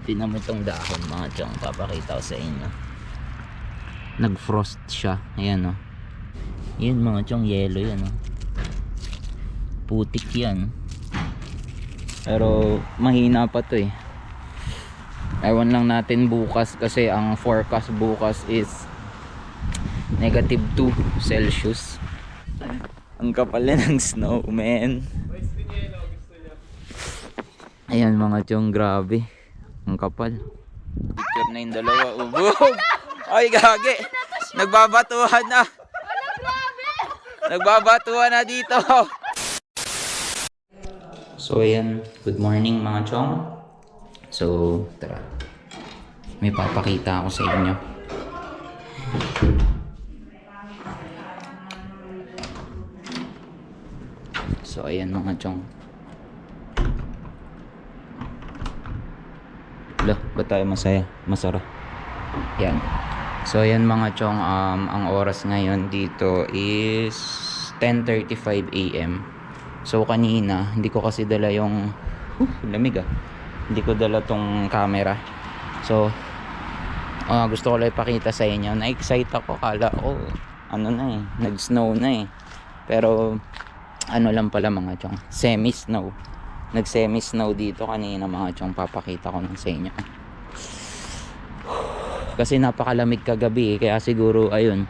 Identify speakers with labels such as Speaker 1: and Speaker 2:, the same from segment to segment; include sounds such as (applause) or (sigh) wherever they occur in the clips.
Speaker 1: Tinan mo itong dahon mga chong. Papakita ko sa inyo. Nag-frost siya. Ayan o. Yan mga chong. Yellow yan o. Putik yan. Pero mahina pa to eh. Ewan lang natin bukas kasi ang forecast bukas is negative 2 Celsius. Ang kapal na ng snow, man. Ayan mga chong, grabe. Ang kapal. Picture na yung dalawa. Ubog! (laughs) Ay, gagi! Nagbabatuhan na! Nagbabatuhan na dito! So, ayan. Good morning mga chong. So, tara. May papakita ako sa inyo. So, ayan mga chong. Lo, ba't tayo masaya? Masara. Yan. So, ayan mga chong, um, ang oras ngayon dito is 10.35 a.m. So, kanina, hindi ko kasi dala yung, uh, lamig ah. Hindi ko dala tong camera. So, ah, gusto ko lang ipakita sa inyo. Na-excite ako. Kala ko, ano na eh, nag-snow na eh. Pero, ano lang pala mga chong, semi-snow. Nag-semi-snow dito kanina mga chong, papakita ko lang sa inyo. Kasi napakalamig kagabi eh, kaya siguro, ayun,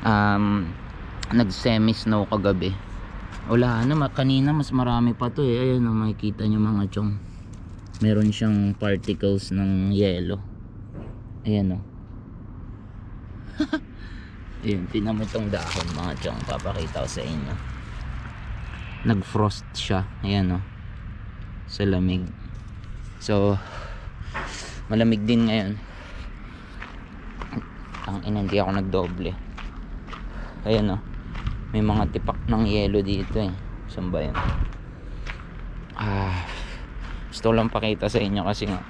Speaker 1: um, nag-semi-snow kagabi. Wala na, kanina mas marami pa to eh. Ayun, oh, makikita nyo mga chong. Meron siyang particles ng yellow. Ayan oh. (laughs) Ayun, itong dahon mga chong. Papakita ko sa inyo. Nag-frost siya. Ayan oh. Sa lamig. So, malamig din ngayon. Ang ina, hindi ako nagdoble. Ayan oh. May mga tipak ng yelo dito eh. Saan ba yun? Ah, gusto lang pakita sa inyo kasi nga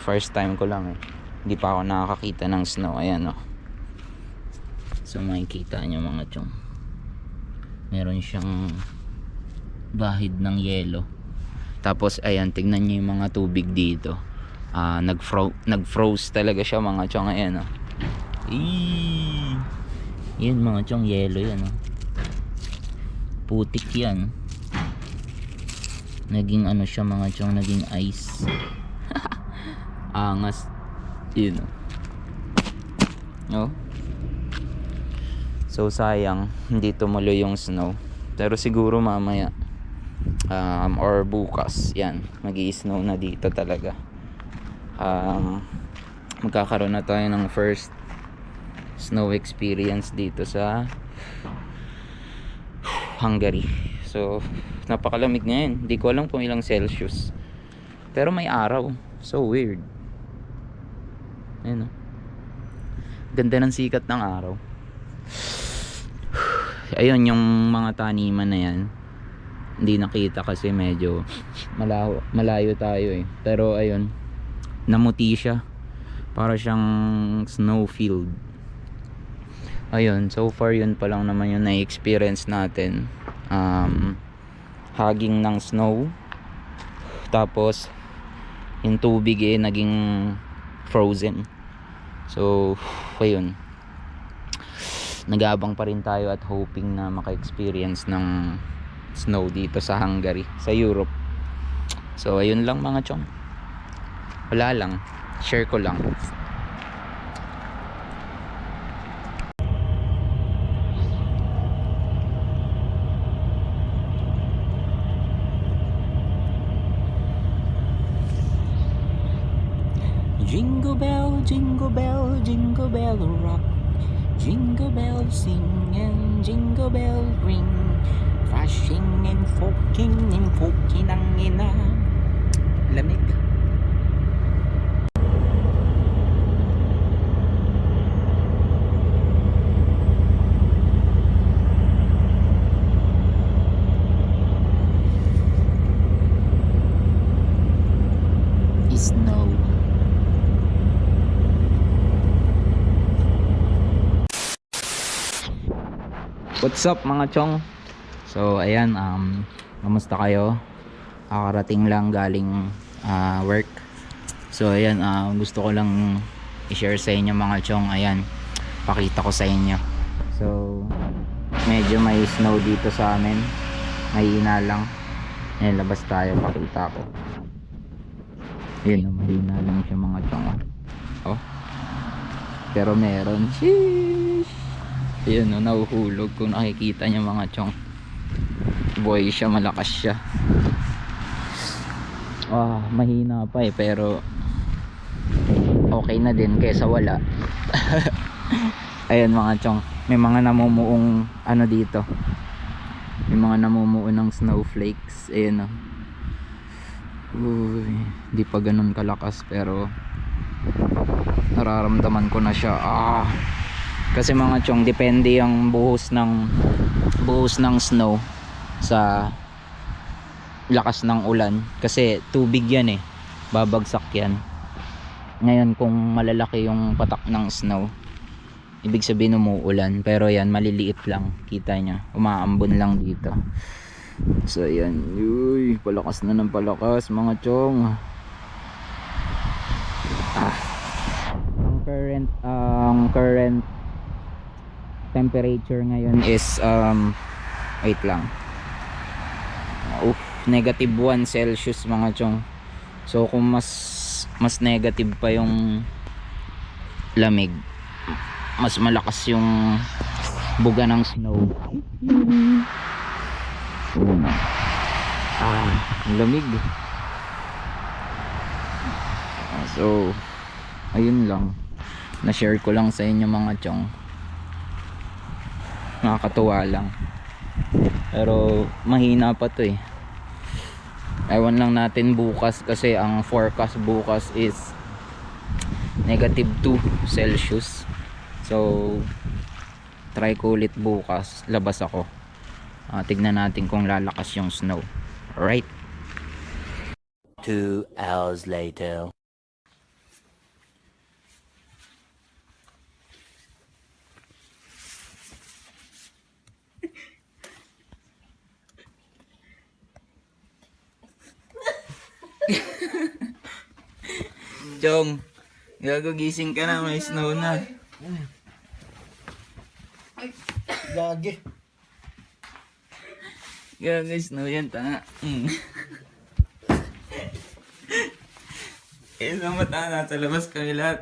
Speaker 1: first time ko lang eh. Hindi pa ako nakakakita ng snow. Ayan oh. So makikita nyo mga chong. Meron siyang bahid ng yelo. Tapos ayan, tignan nyo yung mga tubig dito. Ah, nag-fro talaga siya mga chong. Ayan oh. Eee! Yan mga chong, yelo yan oh. Putik yan. Naging ano siya mga chong, naging ice. (laughs) Angas. Yun oh. Oh. So sayang, hindi tumuloy yung snow. Pero siguro mamaya um, or bukas, yan, mag snow na dito talaga. Um, magkakaroon na tayo ng first snow experience dito sa Hungary. So, napakalamig ngayon. Hindi ko alam kung ilang Celsius. Pero may araw. So weird. Ayun oh. Ganda ng sikat ng araw. (sighs) Ayun, yung mga taniman na yan. Hindi nakita kasi medyo malayo, malayo tayo eh. Pero ayun, namuti siya. Para siyang snowfield. Ayun so far yun pa lang naman yung na-experience natin. Um, hugging ng snow. Tapos yung tubig eh naging frozen. So ayun. Nagabang pa rin tayo at hoping na maka-experience ng snow dito sa Hungary sa Europe so ayun lang mga chong wala lang share ko lang Jingle bell, jingle bell, jingle bell rock. Jingle bell sing and jingle bell ring. Flashing and forking and forking ang ina. Lamig. Snow. What's up mga chong? So ayan, um, kamusta kayo? Kakarating lang galing ah, work. So ayan, ah, gusto ko lang i-share sa inyo mga chong. Ayan, pakita ko sa inyo. So, medyo may snow dito sa amin. Mahina lang. Ayan, labas tayo, pakita ko. Ayan, mahina lang siya mga chong. Oh. Pero meron. Sheesh! Ayan, oh, nahuhulog. Kung nakikita niyo mga chong. Boy siya, malakas siya. Ah, mahina pa eh, pero okay na din kaysa wala. (laughs) Ayan mga chong, may mga namumuong ano dito. May mga namumuo ng snowflakes. Ayan oh. Uy, di pa ganun kalakas pero nararamdaman ko na siya. Ah. Kasi mga chong, depende yung buhos ng buhos ng snow sa lakas ng ulan. Kasi tubig yan eh. Babagsak yan. Ngayon kung malalaki yung patak ng snow ibig sabihin umuulan. Pero yan maliliit lang. Kita nya umaambon lang dito. So yan. Uy palakas na ng palakas mga chong. Ah. ang current ang current temperature ngayon is um wait lang negative 1 Celsius mga chong. So kung mas mas negative pa yung lamig, mas malakas yung buga ng snow. Ah, lamig. Ah, So, ayun lang. Na-share ko lang sa inyo mga chong. Nakakatuwa lang. Pero mahina pa to eh. Ewan lang natin bukas kasi ang forecast bukas is negative 2 Celsius. So try ko ulit bukas. Labas ako. Ah, tignan natin kung lalakas yung snow. Alright.
Speaker 2: Two hours later.
Speaker 1: Chong, gagugising ka na. May snow na.
Speaker 3: Gagi.
Speaker 1: Gago snow yan. Tanga. Mm. Eh, sa mata nasa labas kami lahat.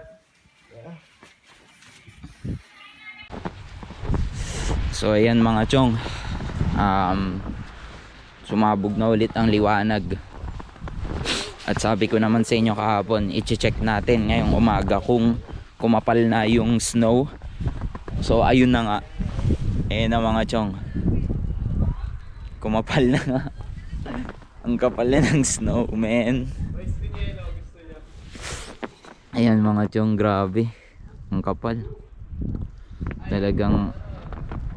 Speaker 1: So ayan mga chong um, Sumabog na ulit ang liwanag At sabi ko naman sa inyo kahapon I-check natin ngayong umaga kung kumapal na yung snow. So ayun na nga. Ayan na mga chong. Kumapal na nga. Ang kapal na ng snow man Ayan mga chong grabe. Ang kapal. Talagang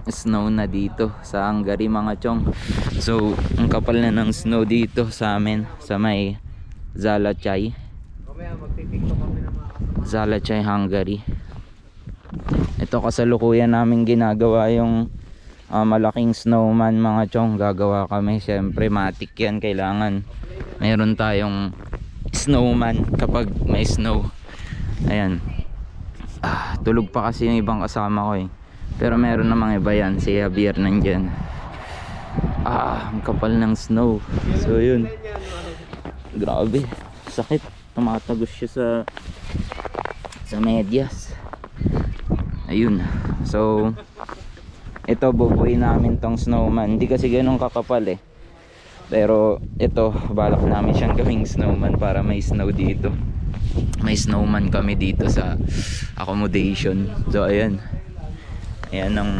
Speaker 1: snow na dito sa Hungary mga chong. So ang kapal na ng snow dito sa amin sa may Zalachay Zalachay Hungary. Ito kasalukuyan namin ginagawa yung ah, malaking snowman mga chong. Gagawa kami. Syempre matik yan. Kailangan meron tayong snowman kapag may snow. Ayan. Ah, tulog pa kasi yung ibang kasama ko eh. Pero meron namang iba yan. Si Javier nandyan. Ah ang kapal ng snow. So yun grabe. Sakit. Tumatagos siya sa sa medyas. Ayun. So ito bubuin namin tong snowman. Hindi kasi ganun kakapal eh. Pero ito balak namin siyang gawing snowman para may snow dito. May snowman kami dito sa accommodation. So ayan ayan ang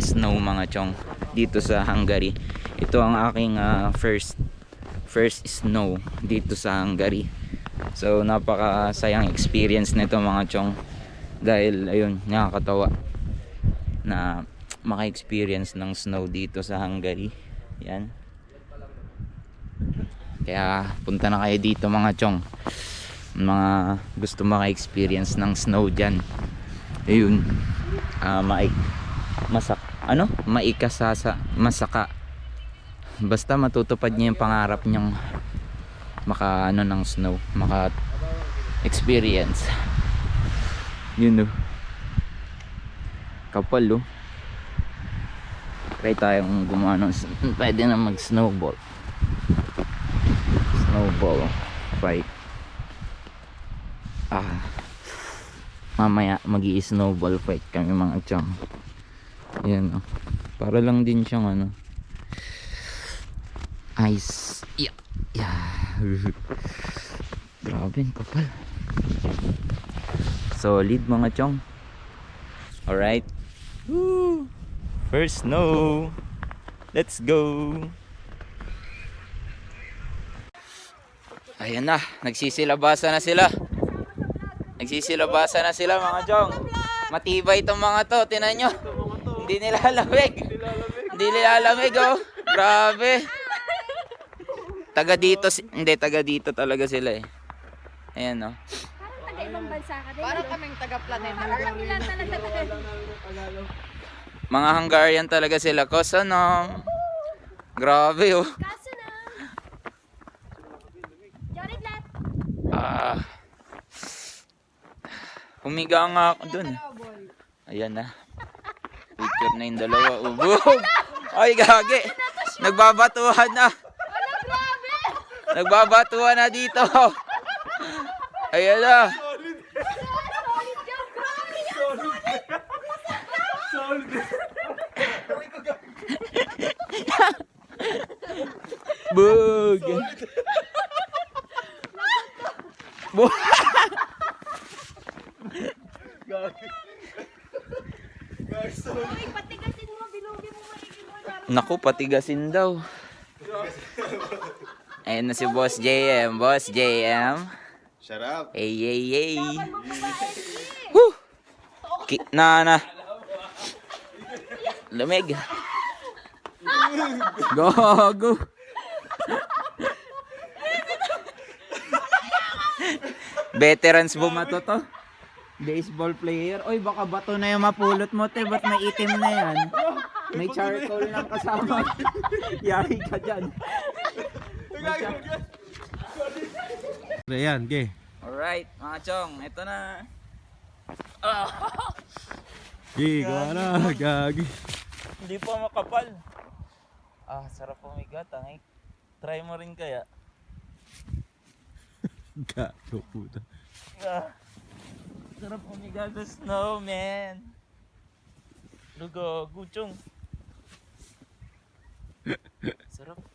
Speaker 1: snow mga chong dito sa Hungary. Ito ang aking ah, first first snow dito sa Hungary. So napaka sayang experience nito mga chong. Dahil ayun nakakatawa na maka-experience ng snow dito sa Hungary. Yan. Kaya punta na kayo dito mga chong. Mga gusto maka-experience ng snow dyan. Ayun. Ah maik masak ano? Maikasasa masaka basta matutupad niya yung pangarap niyang maka ano ng snow, maka experience. Yun oh. Kapal oh. Try tayong gumawa ng (laughs) pwede na mag snowball. Snowball fight. Ah. Mamaya magi snowball fight kami mga chong. Yan oh. Para lang din siyang ano. Ice. Yeah. Yeah. (laughs) Grabe, kapal. Solid mga chong. Alright. Woo! First snow. Let's go. Ayan na, nagsisilabasan na sila. Nagsisilabasan na sila mga chong. Matibay itong mga to, tinan nyo. Hindi nilalamig. Hindi nilalamig oh. Grabe. Taga dito, si- hindi taga dito talaga sila eh. Ayan oh.
Speaker 2: Parang taga-ibang bansa ka din.
Speaker 4: Parang kaming taga-planeta
Speaker 2: Parang lang talaga taga
Speaker 1: Mga Hungarian talaga sila. Kosa no. Grabe oh.
Speaker 2: Kaso na. Johnny Blat.
Speaker 1: Ah. Humiga nga ako dun. Ayan na. Picture na yung dalawa. Ubog! Ay, gagi! Nagbabatuhan na! Nagbabatuhan na dito! Ayan na! Bug! Bug! Naku, patigasin daw. Ayan na si Boss JM. Boss JM.
Speaker 3: Shut up.
Speaker 1: Ay, ay, ay. Woo! Ki na na. Lamig. Gago. Veterans bumato to. Baseball player. Oy, baka bato na yung mapulot mo, te. Ba't may itim na yan? May charcoal lang kasama. (laughs) Yari ka dyan.
Speaker 3: Ayan, ge.
Speaker 1: Alright, mga chong. Ito na.
Speaker 3: Ge, gawa na. Gagi.
Speaker 1: Hindi pa makapal. Ah, sarap pumigat. Ang Try mo rin kaya. (laughs)
Speaker 3: Gago puta.
Speaker 1: Ah, sarap pumigat sa snow, man. Lugo, guchong. (laughs) Sarap.